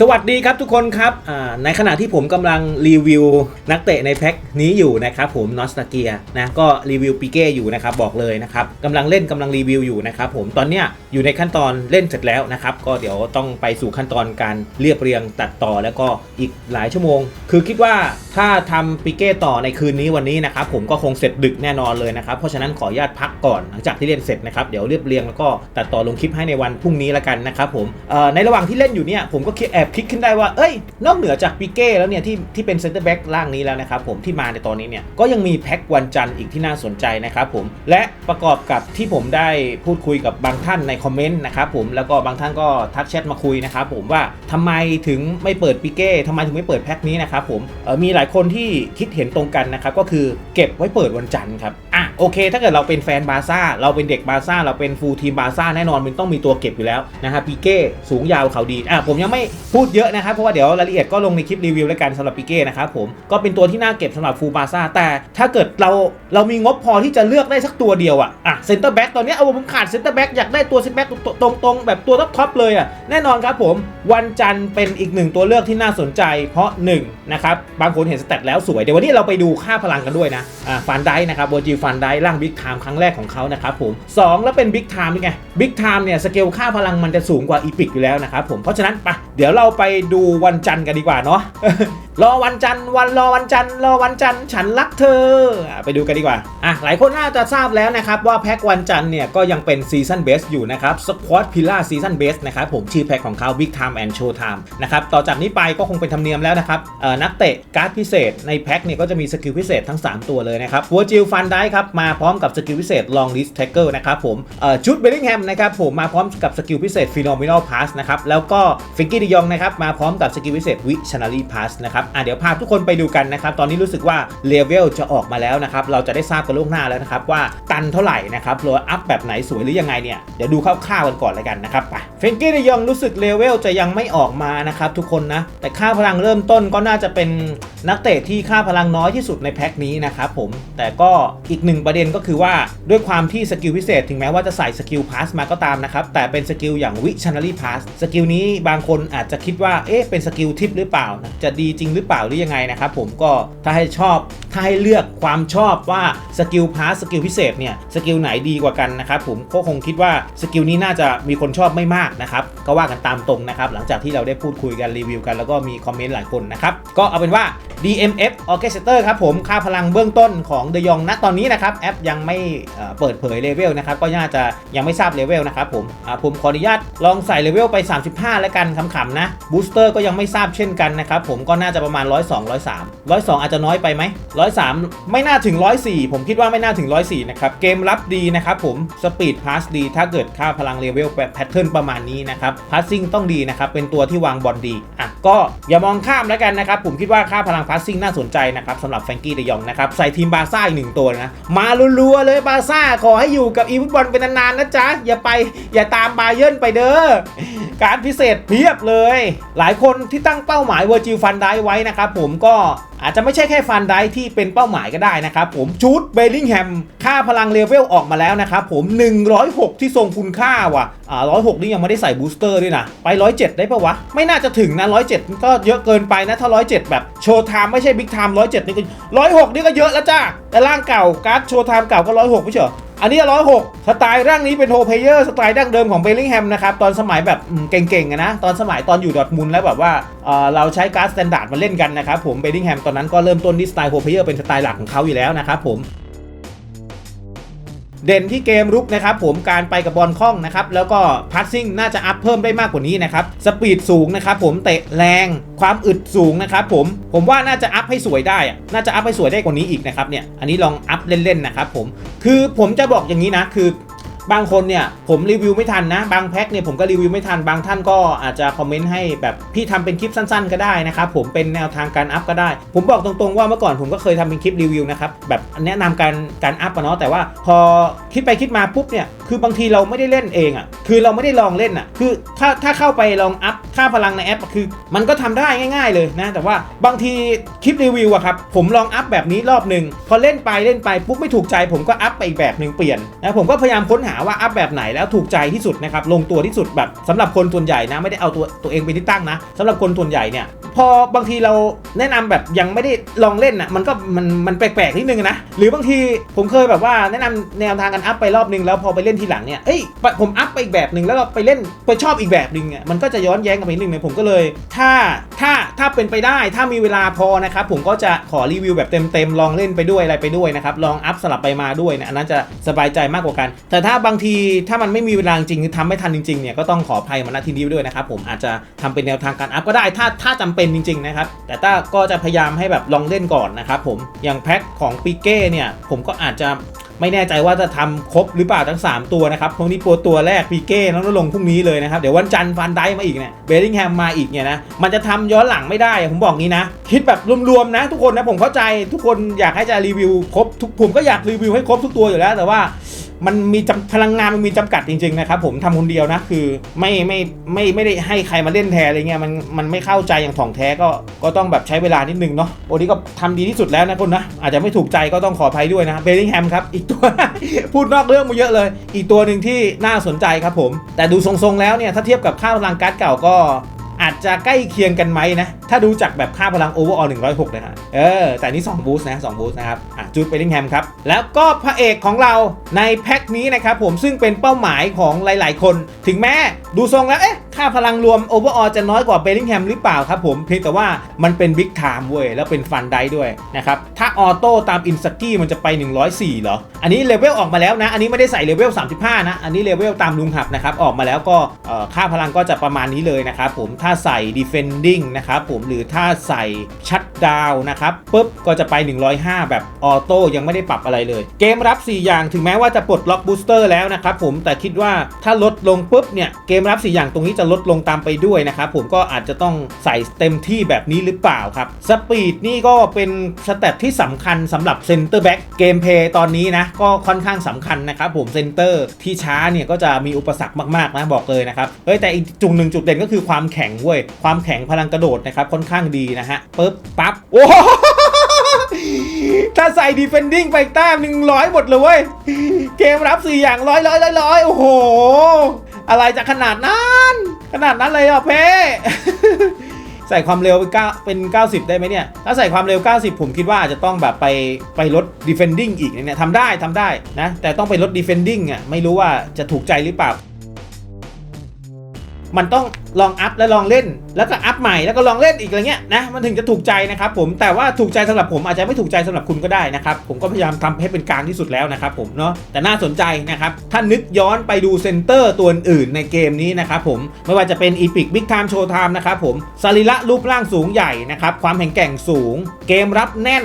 สวัสดีครับทุกคนครับ ในขณะที่ผมกำลังรีวิวนักเตะในแพ็คนี้อยู่นะครับผมนอสตาเกียนะก็รีวิวปิเก้อยู่นะครับบอกเลยนะครับกำลังเล่นกำลังรีวิวอยู่นะครับผมตอนเนี้ยอยู่ในขั้นตอนเล่นเสร็จแล้วนะครับก็เดี๋ยวต้องไปสู่ขั้นตอนการเรียบเรียงตัดต่อแล้วก็อีกหลายชั่วโมง คือคิดว่าถ้าทำปิเก้ต่อในคืนนี้วันนี้นะครับผมก็คงเสร็จดึกแน่นอนเลยนะครับเพราะฉะนั้นขออนุญาตพักก่อนหลังจากที่เล่นเสร็จนะครับเดี๋ยวเรียบเรียงแล้วก็ตัดต่อลงคลิปให้ในวันพรุ่งนี้ละกันนะครับผมในระหว่างที่เล่นอยู่เนี่ยผมก็คิดแอบคิดขึ้นได้ว่า เอ้ย นอกเหนือจากปิเก้แล้วเนี่ยที่ที่เป็นเซนเตอร์แบ็กล่างนี้แล้วนะครับผมที่มาในตอนนี้เนี่ยก็ยังมีแพ็ควันจันทร์อีกที่น่าสนใจนะครับผมและประกอบกับที่ผมได้พูดคุยกับบางท่านในคอมเมนต์นะครับผมแล้วก็บางท่านก็ทักแชทมาคุยนะครับผมว่าทำไมถึงไม่เปิดปิเก้ทำไมถึงไม่เปิดแพ็คนี้นะครับผมมีหลายคนที่คิดเห็นตรงกันนะครับก็คือเก็บไว้เปิดวันจันทร์ครับอะ โอเค ถ้าเกิดเราเป็นแฟนบาร์ซ่าเราเป็นเด็กบาร์ซ่าเราเป็นฟูลทีมบาร์ซ่าแน่นอนมันต้องมีตัวเก็บอยู่แล้วนะฮะปิเก้สูงยาวเขาดีอะผมยังไม่พูดเยอะนะครับเพราะว่าเดี๋ยวรายละเอียดก็ลงในคลิปรีวิวแล้วกันสำหรับปิเก้นะครับผมก็เป็นตัวที่น่าเก็บสำหรับฟูลบาร์ซ่าแต่ถ้าเกิดเราเรามีงบพอที่จะเลือกได้สักตัวเดียวอะอะเซนเตอร์แบ็กตอนนี้เอาผมขาดเซนเตอร์แบ็กอยากได้ตัวเซนเตอร์แบ็กตรงๆ แบบตัวท็อปๆเลยอะแน่นอนครับผมวันจันทร์เป็นอีกหนึ่งตัวเลือกที่น่าสนใจ เพราะหนึ่งนะครับบางคนเห็นสแตทแล้วสวยเดี๋ยววันนี้เราไปดูค่าพลังกันด้วยนะอ่าฟันได้นะครับโบจิฟันได้ร่างบิ๊กไทม์ครั้งแรกของเขานะครับผมสองแล้วเป็นบิ๊กไทม์ยังไงบิ๊กไทม์เนี่ยสเกลค่าพลังมันจะสูงกว่าอีพิกอยู่แล้วนะครับผมเพราะฉะนั้นไปเดี๋ยวเราไปดูวันจันทร์กันดีกว่าเนาะ รอวันจันทร์วันรอวันจันทร์รอวันจันทร์ฉันรักเธอ ไปดูกันดีกว่า อะ หลายคนน่าจะทราบแล้วนะครับ ว่าแพ็ควันจันทร์เนี่ยก็ยังเป็นซีซันเบสอยู่นะครับสควอตพิล่าซีซันเบสนะครับผมชื่อแพ็คของเขา Big Time and Show Time นะครับต่อจากนี้ไปก็คงเป็นธรรมเนียมแล้วนะครับเอ่อนักเตะการ์ดพิเศษในแพ็คเนี่ยก็จะมีสกิลพิเศษทั้ง 3 ตัวเลยนะครับหัวจิลฟันได้ครับมาพร้อมกับสกิลพิเศษ Long List Tackle นะครับผมเอ่อชุดเบลลิงแฮมนะครับผมมาพร้อมกับสกิลพิเศษ Phenomenal Pass นะครับแล้วก็ฟิกกี้ดิยองนะครับมาพร้อมกับสกิลพิเศษ Visionary Pass นะครับอะเดี๋ยวพาทุกคนไปดูกันนะครับ ตอนนี้รู้สึกว่าเลเวลจะออกมาแล้วนะครับ เราจะได้ทราบกันล่วงหน้าแล้วนะครับว่าตันเท่าไหร่นะครับหรืออัพแบบไหนสวยหรือยังไงเนี่ย เดี๋ยวดูคร่าวๆกันก่อนเลยกันนะครับไปเฟนกี้ดยองรู้สึกเลเวลจะยังไม่ออกมานะครับทุกคนนะ แต่ค่าพลังเริ่มต้นก็น่าจะเป็นนักเตะที่ค่าพลังน้อยที่สุดในแพ็คนี้นะครับผม แต่ก็อีกหนึ่งประเด็นก็คือว่าด้วยความที่สกิลพิเศษ ถึงแม้ว่าจะใส่สกิลพาสมาก็ตามนะครับแต่เป็นสกิลอย่างวิชันนารีพาสสกิลนี้บางคนอาจจะคิดว่าเอ๊ะเป็นสกิลทิปหรือเปล่านะจะดีจริงหรือเปล่าหรือยังไงนะครับผมก็ถ้าให้ชอบถ้าให้เลือกความชอบว่าสกิลพาสสกิลพิเศษเนี่ยสกิลไหนดีกว่ากันนะครับผมก็คงคิดว่าสกิลนี้น่าจะมีคนชอบไม่มากนะครับก็ว่ากันตามตรงนะครับหลังจากที่เราได้พูดคุยกันรีวิวกันแล้วก็มีคอมเมนต์หลายคนนะครับก็เอาเป็นว่า DMF Orchestra ครับผมค่าพลังเบื้องต้นของเดยองณตอนนี้นะครับแอปยังไม่เปิดเผยเลเวลนะครับก็น่าจะยังไม่ทราบเลเวลนะครับผมผมขออนุญาตลองใส่เลเวลไป 35 แล้วกันขำๆนะบูสเตอร์ก็ยังไม่ทราบเช่นกันนะครับผมก็น่าจะประมาณ 102 103 102 อาจจะน้อยไปไหม103 ไม่น่าถึง 104 ผมคิดว่าไม่น่าถึง 104 นะครับ เกมรับดีนะครับผมสปีดพาสดี ถ้าเกิดค่าพลังเลเวลแบบแพทเทิร์นประมาณนี้นะครับพาสซิ่งต้องดีนะครับเป็นตัวที่วางบอลดีอะก็อย่ามองข้ามแล้วกันนะครับผมคิดว่าค่าพลังพสซิ่งน่าสนใจนะครับสำหรับแฟรงกี้เดยองนะครับใส่ทีมบาซ่าอีกหนึ่งตัวนะ มาลัวๆเลยบาซ่าขอให้อยู่กับอีฟุตบอลเป็นนานๆนะจ๊ะ อย่าไปอย่าตามบาเยิร์นไปเด้อการพิเศษเพียบเลย หลายคนที่ตั้งเป้าหมายเวอร์จิลฟันได้ไว้นะครับผมก็อาจจะไม่ใช่แค่ฟันได้ที่เป็นเป้าหมายก็ได้นะครับผมชุดเบลลิงแฮมค่าพลังเลเวลออกมาแล้วนะครับผม 106 ที่ทรงคุณค่าว่ะอ่า106นี่ยังไม่ได้ใส่บูสเตอร์ด้วยนะไป107ได้ปะวะ ไม่น่าจะถึงนะ107มันก็เยอะเกินไปนะถ้า107แบบโชว์ไทม์ไม่ใช่บิ๊กไทม์107นี่ก็106นี่ก็เยอะแล้วจ้าแต่ร่างเก่าการ์ดโชว์ไทม์เก่าก็106ไม่ใช่เหรออันนี้106สไตล์ร่างนี้เป็นโฮเพเยอร์สไตล์ดั้งเดิมของเบลลิงแฮมนะครับตอนสมัยแบบเก่งๆนะตอนสมัยตอนอยู่ดอทมุนแล้วแบบว่าเอ่อเราใช้การ์ดสแตนดาร์ดมาเล่นกันนะครับผมเบลลิงแฮมตอนนั้นก็เริ่มต้นที่สไตล์โฮเพเยอร์เป็นสไตล์หลักของเขาอยู่แล้วนะครับผม เด่นที่เกมรุกนะครับผมการไปกับบอลคล่องนะครับแล้วก็พัสซิ่งน่าจะอัพเพิ่มได้มากกว่านี้นะครับสปีดสูงนะครับผมเตะแรงความอึดสูงนะครับผมผมว่าน่าจะอัพให้สวยได้น่าจะอัพให้สวยได้กว่านี้อีกนะครับเนี่ยอันนี้ลองอัพเล่นๆนะครับผมคือผมจะบอกอย่างนี้นะคือ บางคนเนี่ยผมรีวิวไม่ทันนะ บางแพ็คเนี่ยผมก็รีวิวไม่ทัน บางท่านก็อาจจะคอมเมนต์ให้แบบพี่ทำเป็นคลิปสั้นๆ ก็ได้นะครับผมเป็นแนวทางการอัพก็ได้ ผมบอกตรงๆว่าเมื่อก่อนผมก็เคยทำเป็นคลิปรีวิวนะครับแบบแนะนำการการอัพอะเนาะแต่ว่าพอคิดไปคิดมาปุ๊บเนี่ยคือบางทีเราไม่ได้เล่นเองอะ่ะคือเราไม่ได้ลองเล่นอะ่ะคือถ้าถ้าเข้าไปลองอัพค่าพลังในแอปคือ มันก็ทำได้ง่าย ๆเลยนะแต่ว่าบางทีคลิปรีวิวอะครับผมลองอัพแบบนี้รอบหนึ่งพอเล่นไปเล่นไปปุ๊บไม่ถูกใจ ผมก็อัพไปอีกแบบหนึ่งเปลี่ยนนะผมก็พยายามค้นหาาว่าอัพแบบไหนแล้วถูกใจที่สุดนะครับลงตัวที่สุดแบบสำหรับคนส่วนใหญ่นะไม่ได้เอาตัวตัวเองเป็นที่ตั้งนะสำหรับคนส่วนใหญ่เนี่ยพอบางทีเราแนะนำแบบยังไม่ได้ลองเล่นอะมันก็มันมันแปลกๆนิดนึงนะหรือบางทีผมเคยแบบว่าแนะนำแนวทางการอัพไปรอบนึงแล้วพอไปเล่นทีหลังเนี่ยเอ้ยผมอัพไปอีกแบบหนึ่งแล้วก็ไปเล่นไปชอบอีกแบบหนึ่งอะมันก็จะย้อนแย้งกันไปนิดนึงเลยผมก็เลย ถ้าถ้าถ้าเป็นไปได้ถ้ามีเวลาพอนะครับผมก็จะขอรีวิวแบบเต็มๆลองเล่นไปด้วยอะไรไปด้วยนะครับลองอัพสลับไปมาด้วยนะอันนั้นจะสบายใจมากกว่ากัน แต่ถ้าบางทีถ้ามันไม่มีเวลาจริงๆทำไม่ทันจริงๆเนี่ยก็ต้องขออภัยมาณที่นี้ด้วยนะครับผมอาจจะทำเป็นแนวทางการอัพก็ได้ถ้าถ้าจำเป็นจริงๆนะครับแต่ถ้าก็จะพยายามให้แบบลองเล่นก่อนนะครับผมอย่างแพ็คของปิเก้เนี่ยผมก็อาจจะไม่แน่ใจว่าจะทำครบหรือเปล่าทั้ง 3 ตัวนะครับพวกนี้ตัวตัวแรกปีเก้แล้วลงพรุ่งนี้เลยนะครับ เดี๋ยววันจันทร์ฟันได้มาอีกเนี่ยเบลลิงแฮมมาอีกเนี่ยนะ มันจะทำย้อนหลังไม่ได้ ผมบอกงี้นะ คิดแบบรวมๆนะ ทุกคนนะผมเข้าใจทุกคนอยากให้จะรีวิวครบทุกผมก็อยากรีวิวให้ครบทุกตัวอยู่แล้วแต่ว่า มันมีจำพลังงานมันมีจำกัดจริงๆนะครับผมทำคนเดียวนะคือไม่ไม่ไม่ไม่ได้ให้ใครมาเล่นแทนอะไรเงี้ยมันมันไม่เข้าใจอย่างถ่องแท้ก็ก็ต้องแบบใช้เวลานิดนึงเนาะโอ้นี่ก็ทำดีที่สุดแล้วนะคนนะอาจจะไม่ถูกใจก็ต้องขออภัยด้วยนะเบลลิงแฮมครับอีกตัว พูดนอกเรื่องมาเยอะเลย อีกตัวหนึ่งที่น่าสนใจครับผม แต่ดูทรงๆแล้วเนี่ยถ้าเทียบกับค่าพลังการ์ดเก่าก็ อาจจะใกล้เคียงกันไหมนะ ถ้าดูจากแบบค่าพลังโอเวอร์ออล106นะฮะ เออ แต่นี่2บูสต์นะสองบูสต์นะครับ อะจูดไปลิงแฮมครับ แล้วก็พระเอกของเราในแพ็คนี้นะครับผมซึ่งเป็นเป้าหมายของหลาย ๆ คน ถึงแม้ดูทรงแล้ว เอ๊ะ ค่าพลังรวมโอเวอร์ออลจะน้อยกว่าเบลลิงแฮมหรือเปล่าครับผมเพียงแต่ว่ามันเป็นบิ๊กไทม์เว้ยแล้วเป็นฟันได้ด้วยนะครับถ้าออโต้ตามอินสกี้มันจะไป 104เหรออันนี้เลเวลออกมาแล้วนะ อันนี้ไม่ได้ใส่เลเวล35 นะ อันนี้เลเวลตามลุงหับนะครับออกมาแล้วก็ค่าพลังก็จะประมาณนี้เลยนะครับผมถ้าใส่ defending นะครับผมหรือถ้าใส่ชัดดาวนะครับปุ๊บก็จะไป 105 แบบออโต้ยังไม่ได้ปรับอะไรเลย เกมรับ 4 อย่างถึงแม้ว่าจะปลดล็อกบูสเตอร์แล้วนะครับผมแต่คิดว่าถ้าลดลงปุ๊บเนี่ยเกมรับ 4 อย่างตรงนี้จะลดลงตามไปด้วยนะครับผมก็อาจจะต้องใส่เต็มที่แบบนี้หรือเปล่าครับสปีดนี่ก็เป็นสเต็ปที่สำคัญสำหรับเซนเตอร์แบ็กเกมเพย์ตอนนี้นะก็ค่อนข้างสำคัญนะครับผมเซนเตอร์ที่ช้าเนี่ยก็จะมีอุปสรรคมากๆนะบอกเลยนะครับเฮ้ยแต่อีกจุดหนึ่งจุดเด่นก็คือความแข็งเว้ยความแข็งพลังกระโดดนะครับค่อนข้างดีนะฮะปึ๊บปั๊บโอ้โหถ้าใส่ defending ไปแต้มหนึ่งร้อยหมดเลยเว้ย เกมรับสี่อย่างร้อยร้อยร้อยร้อยโอ้โห อะไรจะขนาดนั้น ขนาดนั้นเลยอะเพ่ใส่ความเร็วเป็น9เป็น 90 ได้ไหมเนี่ย ถ้าใส่ความเร็ว 90 ผมคิดว่าอาจจะต้องแบบไปไปลด defending อีกเนี่ยทำได้ทำได้นะ แต่ต้องไปลด defending อะ ไม่รู้ว่าจะถูกใจหรือเปล่า มันต้องลองอัพแล้วลองเล่น แล้วก็อัพใหม่แล้วก็ลองเล่นอีกอะไรเงี้ยนะมันถึงจะถูกใจนะครับผมแต่ว่าถูกใจสำหรับผมอาจจะไม่ถูกใจสำหรับคุณก็ได้นะครับผมก็พยายามทำให้เป็นกลางที่สุดแล้วนะครับผมเนาะแต่น่าสนใจนะครับถ้านึกย้อนไปดูเซนเตอร์ตัวอื่นในเกมนี้นะครับผมไม่ว่าจะเป็น Epic Big Time Showtime นะครับผมสรีระรูปร่างสูงใหญ่นะครับความแข็งแกร่งสูง เกมรับแน่น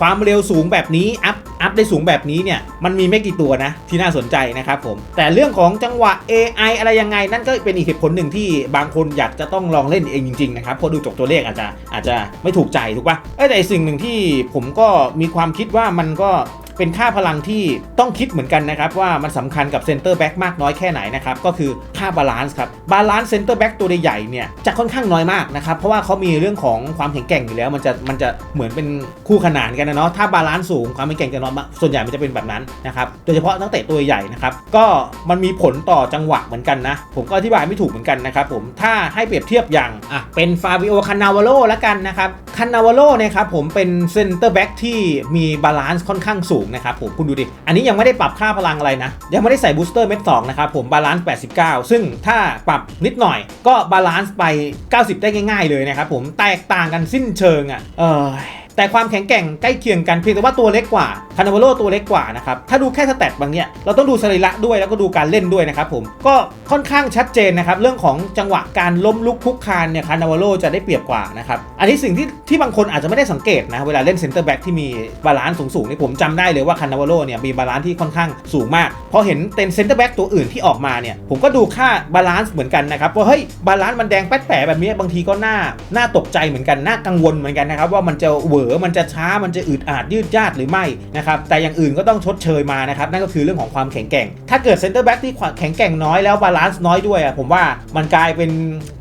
ความเร็วสูงแบบนี้อัพ พได้สูงแบบนี้เนี่ยมันมีไม่กี่ตัวนะที่น่าสนใจนะครับผม แต่เรื่องของจังหวะ AI อะไรยังไง นั่นก็เป็นอีกเหตุผลหนึ่งที่บางคนอยากจะต้องลองเล่นเองจริงๆนะครับเพราะดูจบตัวเลขอาจจะอาจจะไม่ถูกใจถูกปะ่ะแต่สิ่งหนึ่งที่ผมก็มีความคิดว่ามันก็ เป็นค่าพลังที่ต้องคิดเหมือนกันนะครับ ว่ามันสำคัญกับเซนเตอร์แบ็กมากน้อยแค่ไหนนะครับ ก็คือค่าบาลานซ์ครับบาลานซ์เซนเตอร์แบ็กตัวใหญ่เนี่ยจะค่อนข้างน้อยมากนะครับ เพราะว่าเขามีเรื่องของความแข็งแกร่งอยู่แล้ว มันจะมันจะเหมือนเป็นคู่ขนานกันนะเนาะถ้าบาลานซ์สูงความแข็งแกร่งจะน้อยมาส่วนใหญ่มันจะเป็นแบบนั้นนะครับโดยเฉพาะตั้งแต่ตัวใหญ่นะครับก็มันมีผลต่อจังหวะเหมือนกันนะผมก็อธิบายไม่ถูกเหมือนกันนะครับผมถ้าให้เปรียบเทียบอย่างอะเป็นฟาบิโอคานาวาโลแล้วกันนะครับคานาวาโลเนี่ยครับผมเป็นเซนเตอร์แบ็กที่มีบาลานซ์ค่อนข้างสูงนะครับผมคุณดูดิ อันนี้ยังไม่ได้ปรับค่าพลังอะไรนะ ยังไม่ได้ใส่บูสเตอร์เม็ดสองนะครับผมบาลานซ์89 ซึ่งถ้าปรับนิดหน่อยก็บาลานซ์ไป 90 ได้ง่าย ๆ เลยนะครับผมแตกต่างกันสิ้นเชิงอะ่ะเออ แต่ความแข็งแกร่งใกล้เคียงกันเพียงแต่ว่าตัวเล็กกว่าคานาวโลตัวเล็กกว่านะครับถ้าดูแค่สแตทบางเนี่ยเราต้องดูสรีระด้วยแล้วก็ดูการเล่นด้วยนะครับผมก็ค่อนข้างชัดเจนนะครับเรื่องของจังหวะการล้มลุกคุกคานเนี่ยคานาวโลจะได้เปรียบกว่านะครับอันนี้สิ่งที่ที่บางคนอาจจะไม่ได้สังเกตนะเวลาเล่นเซนเตอร์แบ็กที่มีบาลานซ์สูงๆนี่ผมจำได้เลยว่าคานาวโลเนี่ยมีบาลานซ์ที่ค่อนข้างสูงมากพอเห็นเต็นเซนเตอร์แบ็กตัวอื่นที่ออกมาเนี่ยผมก็ดูค่าบาลานซ์เหมือนกันนะครับว่าเฮ้ยบาลานซ์มันแดงแป๊ดแปะแบบนี้บางทีก็น่าน่าตกใจเหมือนกันน่ากังวลเหมือนกันนะครับว่ามันจะเวออมันจะช้ามันจะอืดอาดยืดยาดหรือไม่นะครับแต่อย่างอื่นก็ต้องชดเชยมานะครับนั่นก็คือเรื่องของความแข็งแกร่ง ถ้าเกิดเซนเตอร์แบ็กที่แข็งแกร่งน้อยแล้วบาลานซ์น้อยด้วยอะผมว่ามันกลายเป็น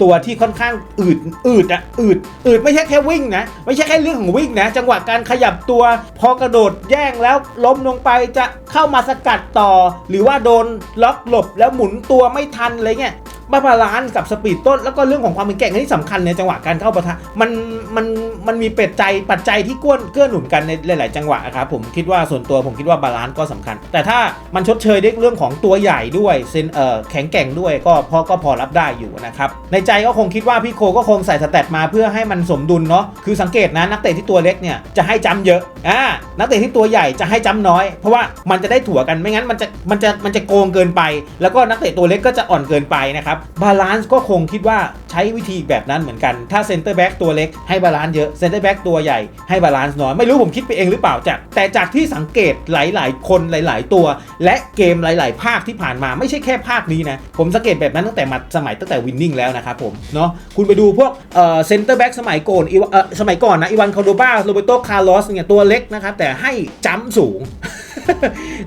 ตัวที่ค่อนข้างอืดอืดอะอืดอืดไม่ใช่แค่วิ่งนะไม่ใช่แค่เรื่องของวิ่งนะจังหวะการขยับตัว พอกระโดดแย่งแล้วล้มลงไปจะเข้ามาสกัดต่อ หรือว่าโดนล็อกหลบแล้วหมุนตัวไม่ทันอะไรเงี้ย มาบาลานซ์กับสปีดต้น แล้วก็เรื่องของความเป็นแก่งที่สำคัญในจังหวะการเข้าปะทะมันมันมันมีเป็ดใจปัจจัยที่ก้วนเกื้อหนุนกันในหลาย ๆ จังหวะครับผมคิดว่าส่วนตัวผมคิดว่าบาลานซ์ก็สำคัญ แต่ถ้ามันชดเชยด้วยเรื่องของตัวใหญ่ด้วยเซนเอ่อแข็งแกร่งด้วยก็พอก็พอรับได้อยู่นะครับในใจก็คงคิดว่าพี่โคก็คงใส่สแตทมาเพื่อให้มันสมดุลเนาะคือสังเกตนะนักเตะที่ตัวเล็กเนี่ยจะให้จำเยอะอ่านักเตะที่ตัวใหญ่จะให้จำน้อย เพราะว่ามันจะได้ถั่วกันไม่งั้นมันจะมันจะมันจะโกงเกินไป แล้วก็นักเตะตัวเล็กก็จะอ่อนเกินไปนะครับบาลานซ์ก็คงคิดว่าใช้วิธีแบบนั้นเหมือนกัน ถ้าเซนเตอร์แบ็กตัวเล็กให้บาลานซ์เยอะเซนเตอร์แบ็กตัวใหญ่ให้บาลานซ์น้อย ไม่รู้ผมคิดไปเองหรือเปล่าจาก แต่จากที่สังเกตหลาย ๆ คนหลาย ๆ ตัว และเกมหลาย ๆ ภาคที่ผ่านมาไม่ใช่แค่ภาคนี้นะ ผมสังเกตแบบนั้นตั้งแต่มาสมัยตั้งแต่วินนิ่งแล้วนะครับผมเนาะคุณไปดูพวกเอ่อเซนเตอร์แบ็กสมัยก่อนอีเอ่อสมัยก่อนนะอีวานคาโดบาโรเบโตคาร์ลอสเนี่ยตัวเล็กนะครับแต่ให้จัมสูง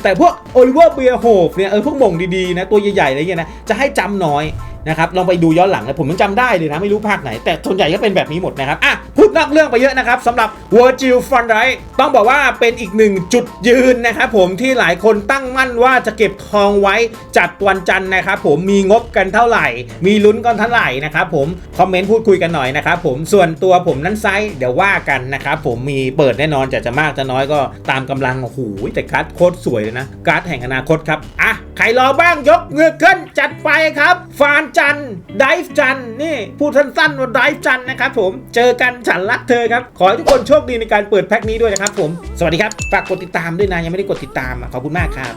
แต่พวกโอลิเวอร์เบียโฮฟเนี่ยเออพวกมงดีๆนะตัวใหญ่ๆอะไรเงี้ยนะจะให้จำน้อย นะครับลองไปดูย้อนหลังเลยผมยังจำได้เลยนะไม่รู้ภาคไหน แต่ส่วนใหญ่ก็เป็นแบบนี้หมดนะครับอะพูดนอกเรื่องไปเยอะนะครับสำหรับ Virgil van Dijk ต้องบอกว่าเป็นอีกหนึ่งจุดยืนนะครับผมที่หลายคนตั้งมั่นว่าจะเก็บทองไว้จัดวันจันทร์นะครับผมมีงบกันเท่าไหร่ มีลุ้นกันเท่าไหร่นะครับผมคอมเมนต์พูดคุยกันหน่อยนะครับผมส่วนตัวผมนั้นไซส์เดี๋ยวว่ากันนะครับผมมีเปิดแน่นอนจะจะมากจะน้อยก็ตามกำลังโอ้โหแต่การ์ดโคตรสวยเลยนะการ์ดแห่งอนาคตครับอะใครรอบ้างยกเงือขึ้นจัดไปครับฟานจันไดฟ์จันนี่พูดสั้นๆว่าไดฟ์จันนะครับผมเจอกันฉันรักเธอครับ ขอให้ทุกคนโชคดีในการเปิดแพ็คนี้ด้วยนะครับผม สวัสดีครับ ฝากกดติดตามด้วยนะ ยังไม่ได้กดติดตามอะขอบคุณมากครับ